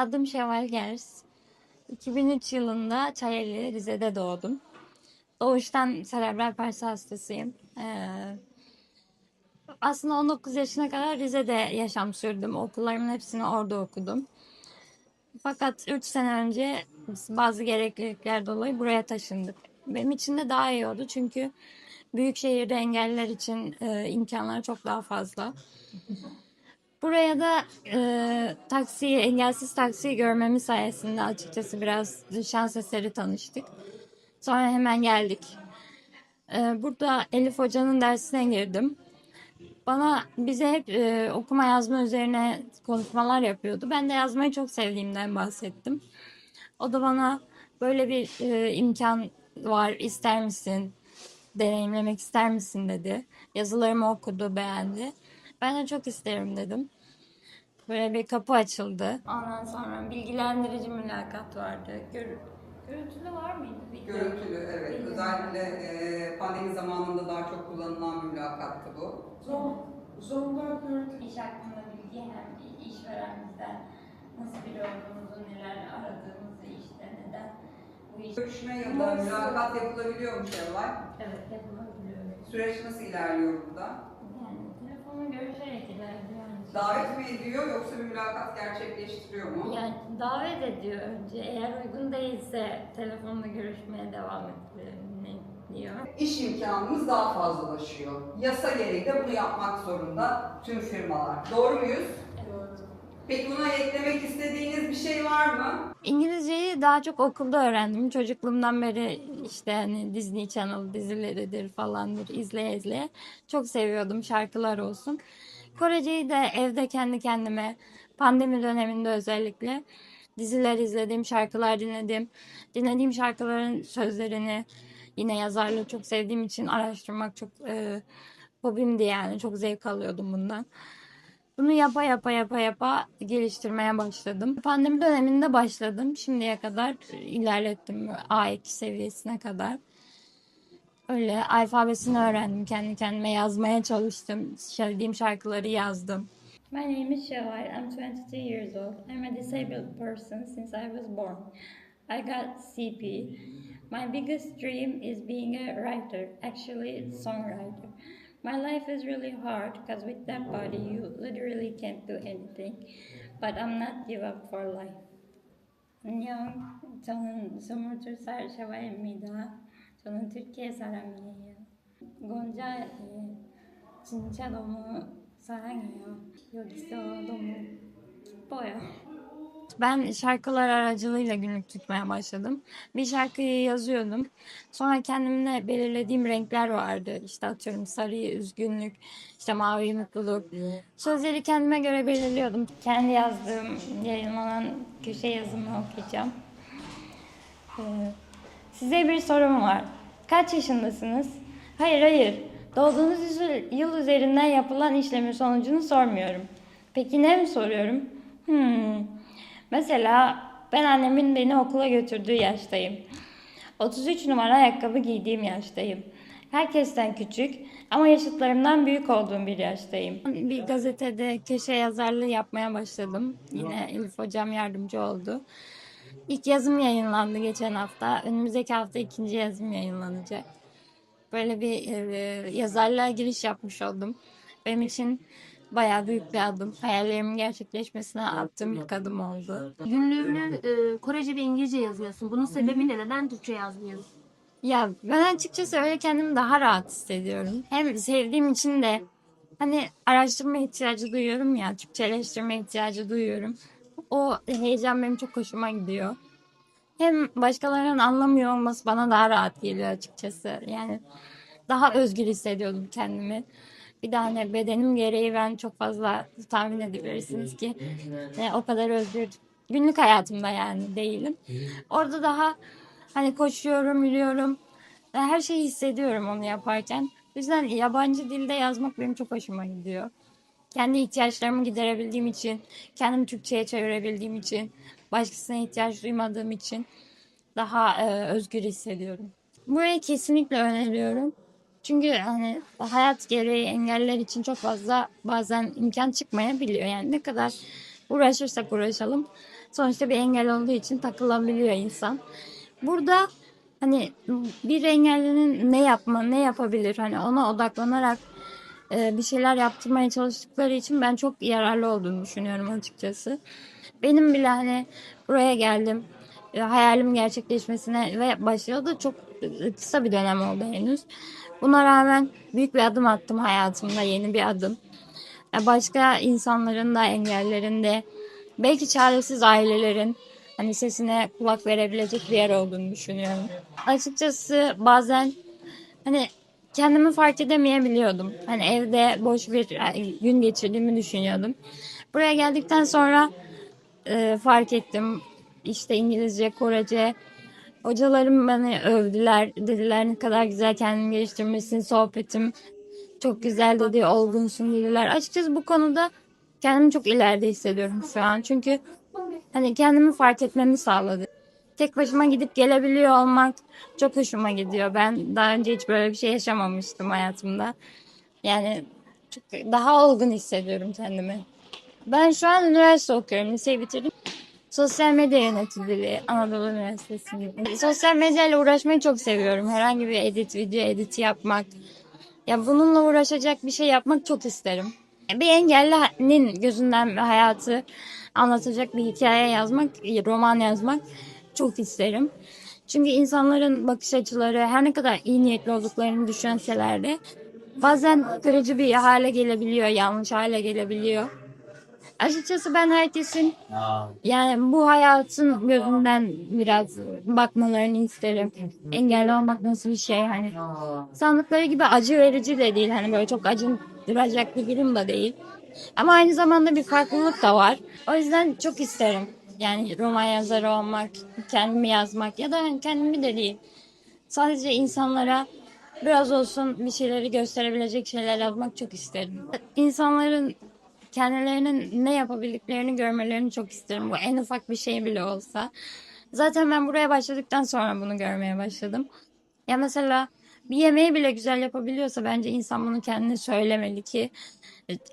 Adım Şevval Gers. 2003 yılında Çayeli, Rize'de doğdum. Doğuştan serebral palsi hastasıyım. Ee, aslında 19 yaşına kadar Rize'de yaşam sürdüm. Okullarımın hepsini orada okudum. Fakat 3 sene önce bazı gereklilikler dolayı buraya taşındık. Benim için de daha iyi oldu çünkü büyük şehirde engelliler için e, imkanlar çok daha fazla. Buraya da e, taksiyi, engelsiz taksiyi görmemiz sayesinde açıkçası biraz şans eseri tanıştık. Sonra hemen geldik. E, burada Elif Hoca'nın dersine girdim. Bana bize hep e, okuma yazma üzerine konuşmalar yapıyordu. Ben de yazmayı çok sevdiğimden bahsettim. O da bana böyle bir e, imkan var ister misin? Deneyimlemek ister misin dedi. Yazılarımı okudu, beğendi. Ben de çok isterim dedim. Böyle bir kapı açıldı. Ondan sonra bilgilendirici mülakat vardı. Gör- Görüntülü var mıydı? Video? Görüntülü evet. Özellikle e, pandemi zamanında daha çok kullanılan bir mülakattı bu. Zon, zonda gördük. İş hakkında bilgi hem işverenimizden nasıl biri olduğumuzu, neler aradığımızı işte neden bu iş Görüşme ya da mülakat yapılabiliyor mu Şevval? evet yapılabiliyor. Süreç nasıl ilerliyor burada? Yani telefonu görüşerek ilerliyor. yani. Davet mi ediyor yoksa bir mülakat gerçekleştiriyor mu? Yani davet ediyor önce. Eğer uygun değilse telefonla görüşmeye devam ediyor. İş imkanımız daha fazlalaşıyor. Yasa gereği de bunu yapmak zorunda tüm firmalar. Doğru muyuz? Peki buna eklemek istediğiniz bir şey var mı? İngilizceyi daha çok okulda öğrendim. Çocukluğumdan beri işte hani Disney Channel dizileridir falandır izleye izleye. Çok seviyordum şarkılar olsun. Koreceyi de evde kendi kendime pandemi döneminde özellikle diziler izledim, şarkılar dinledim. Dinlediğim şarkıların sözlerini yine yazarlığı çok sevdiğim için araştırmak çok e, hobimdi yani. Çok zevk alıyordum bundan. Bunu yapa yapa yapa yapa geliştirmeye başladım. Pandemi döneminde başladım. Şimdiye kadar ilerlettim A2 seviyesine kadar. Öyle alfabesini öğrendim. Kendi kendime yazmaya çalıştım. Söylediğim şarkıları yazdım. My name is Shawai. I'm 22 years old. I'm a disabled person since I was born. I got CP. My biggest dream is being a writer, actually songwriter. My life is really hard because with that body you literally can't do anything. But I'm not give up for life. 안녕, 저는 22살 샤와입니다. 저는 türkiye 사람이에요. 곤자에 진짜 너무 사랑해요. 여기서 너무 기뻐요. Ben şarkılar aracılığıyla günlük tutmaya başladım. Bir şarkıyı yazıyordum. Sonra kendimle belirlediğim renkler vardı. İşte atıyorum sarı üzgünlük, işte mavi mutluluk. Sözleri kendime göre belirliyordum. Kendi yazdığım yayınlanan köşe yazımı okuyacağım. Ee, Size bir sorum var. Kaç yaşındasınız? Hayır hayır. Doğduğunuz yıl üzerinden yapılan işlemin sonucunu sormuyorum. Peki ne mi soruyorum? Hmm. Mesela ben annemin beni okula götürdüğü yaştayım. 33 numara ayakkabı giydiğim yaştayım. Herkesten küçük ama yaşıtlarımdan büyük olduğum bir yaştayım. Bir gazetede köşe yazarlığı yapmaya başladım. Yine Elif hocam yardımcı oldu. İlk yazım yayınlandı geçen hafta. Önümüzdeki hafta ikinci yazım yayınlanacak. Böyle bir e, yazarlığa giriş yapmış oldum. Benim için bayağı büyük bir adım. Hayallerimin gerçekleşmesine attığım ilk adım oldu. Günlüğünü e, Korece ve İngilizce yazıyorsun. Bunun sebebi ne? Neden Türkçe yazmıyorsun? Ya ben açıkçası öyle kendimi daha rahat hissediyorum. Hem sevdiğim için de hani araştırma ihtiyacı duyuyorum ya, Türkçeleştirme ihtiyacı duyuyorum. O heyecan benim çok hoşuma gidiyor. Hem başkalarının anlamıyor olması bana daha rahat geliyor açıkçası. Yani daha özgür hissediyordum kendimi. Bir de hani bedenim gereği ben çok fazla tahmin edebilirsiniz ki e, o kadar özgür günlük hayatımda yani değilim. Orada daha hani koşuyorum, yürüyorum ve her şeyi hissediyorum onu yaparken. O yüzden yabancı dilde yazmak benim çok hoşuma gidiyor. Kendi ihtiyaçlarımı giderebildiğim için, kendimi Türkçe'ye çevirebildiğim için, başkasına ihtiyaç duymadığım için daha e, özgür hissediyorum. Burayı kesinlikle öneriyorum. Çünkü hani hayat gereği engeller için çok fazla bazen imkan çıkmayabiliyor. Yani ne kadar uğraşırsak uğraşalım Sonuçta bir engel olduğu için takılabiliyor insan. Burada hani bir engellinin ne yapma, ne yapabilir hani ona odaklanarak e, bir şeyler yaptırmaya çalıştıkları için ben çok yararlı olduğunu düşünüyorum açıkçası. Benim bile hani buraya geldim e, hayalim gerçekleşmesine ve başladı çok e, kısa bir dönem oldu henüz. Buna rağmen büyük bir adım attım hayatımda yeni bir adım. E, Başka insanların da engellerin de belki çaresiz ailelerin hani sesine kulak verebilecek bir yer olduğunu düşünüyorum. Açıkçası bazen hani kendimi fark edemeyebiliyordum. Hani evde boş bir e, gün geçirdiğimi düşünüyordum. Buraya geldikten sonra e, fark ettim. İşte İngilizce, Korece. Hocalarım beni övdüler. Dediler ne kadar güzel kendini geliştirmişsin. Sohbetim çok güzel dedi. Olgunsun dediler. Açıkçası bu konuda kendimi çok ileride hissediyorum şu an. Çünkü hani kendimi fark etmemi sağladı. Tek başıma gidip gelebiliyor olmak çok hoşuma gidiyor. Ben daha önce hiç böyle bir şey yaşamamıştım hayatımda. Yani çok daha olgun hissediyorum kendimi. Ben şu an üniversite okuyorum. Liseyi bitirdim. Sosyal medya yöneticiliği Anadolu Üniversitesi'nde. Sosyal medyayla uğraşmayı çok seviyorum. Herhangi bir edit, video editi yapmak. Ya bununla uğraşacak bir şey yapmak çok isterim. Bir engellinin gözünden hayatı anlatacak bir hikaye yazmak, roman yazmak çok isterim. Çünkü insanların bakış açıları her ne kadar iyi niyetli olduklarını düşünseler de bazen kırıcı bir hale gelebiliyor, yanlış hale gelebiliyor. Açıkçası ben herkesin yani bu hayatın gözünden biraz bakmalarını isterim. Engelli olmak nasıl bir şey hani. Sandıkları gibi acı verici de değil. Hani böyle çok acındıracak bir durum da değil. Ama aynı zamanda bir farklılık da var. O yüzden çok isterim. Yani roman yazarı olmak, kendimi yazmak ya da kendimi de değil. Sadece insanlara biraz olsun bir şeyleri gösterebilecek şeyler yazmak çok isterim. İnsanların kendilerinin ne yapabildiklerini görmelerini çok isterim. Bu en ufak bir şey bile olsa. Zaten ben buraya başladıktan sonra bunu görmeye başladım. Ya mesela bir yemeği bile güzel yapabiliyorsa bence insan bunu kendine söylemeli ki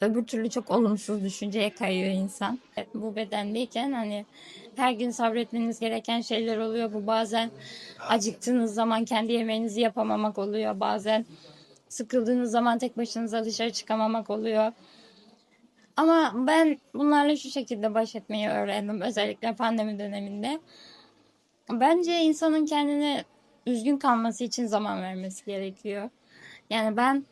öbür türlü çok olumsuz düşünceye kayıyor insan. Bu bedendeyken hani her gün sabretmeniz gereken şeyler oluyor. Bu bazen acıktığınız zaman kendi yemeğinizi yapamamak oluyor. Bazen sıkıldığınız zaman tek başınıza dışarı çıkamamak oluyor. Ama ben bunlarla şu şekilde baş etmeyi öğrendim. Özellikle pandemi döneminde. Bence insanın kendine üzgün kalması için zaman vermesi gerekiyor. Yani ben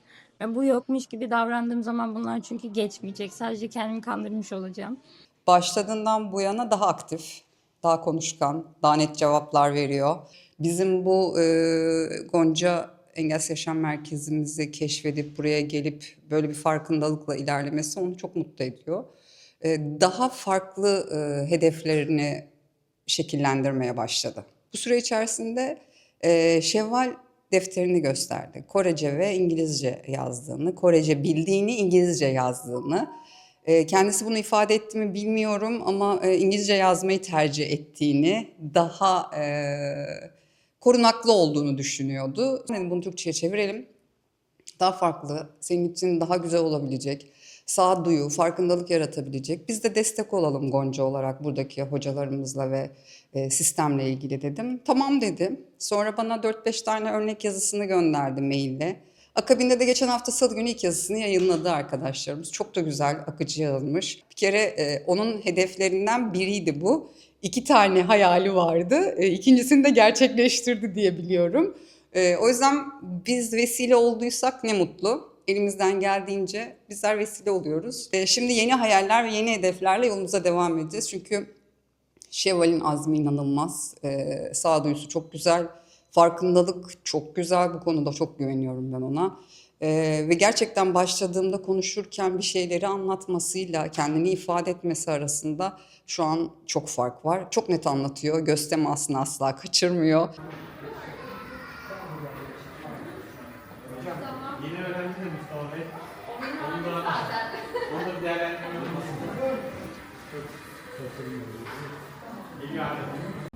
bu yokmuş gibi davrandığım zaman bunlar çünkü geçmeyecek. Sadece kendimi kandırmış olacağım. Başladığından bu yana daha aktif, daha konuşkan, daha net cevaplar veriyor. Bizim bu e, Gonca Engelsiz Yaşam Merkezimizi keşfedip buraya gelip böyle bir farkındalıkla ilerlemesi onu çok mutlu ediyor. E, daha farklı e, hedeflerini şekillendirmeye başladı. Bu süre içerisinde e, Şevval defterini gösterdi. Korece ve İngilizce yazdığını, Korece bildiğini, İngilizce yazdığını. E, kendisi bunu ifade etti mi bilmiyorum ama e, İngilizce yazmayı tercih ettiğini, daha e, korunaklı olduğunu düşünüyordu. Yani bunu Türkçe'ye çevirelim. Daha farklı, senin için daha güzel olabilecek, sağduyu, farkındalık yaratabilecek. Biz de destek olalım Gonca olarak buradaki hocalarımızla ve e, sistemle ilgili dedim. Tamam dedi. Sonra bana 4-5 tane örnek yazısını gönderdi maille. Akabinde de geçen hafta salı günü ilk yazısını yayınladı arkadaşlarımız. Çok da güzel, akıcı yazılmış. Bir kere e, onun hedeflerinden biriydi bu. İki tane hayali vardı. E, ikincisini de gerçekleştirdi diye biliyorum. E, o yüzden biz vesile olduysak ne mutlu. Elimizden geldiğince bizler vesile oluyoruz. E, şimdi yeni hayaller ve yeni hedeflerle yolumuza devam edeceğiz. Çünkü Şevval'in azmi inanılmaz. E, sağduyusu çok güzel. Farkındalık çok güzel. Bu konuda çok güveniyorum ben ona. E, ve gerçekten başladığımda konuşurken bir şeyleri anlatmasıyla kendini ifade etmesi arasında şu an çok fark var. Çok net anlatıyor. Göz temasını asla kaçırmıyor. Yeni öğrenci de Mustafa Bey. Onu da, onu da bir değerlendirme olmasın. Çok, çok sevindim. İyi geldi.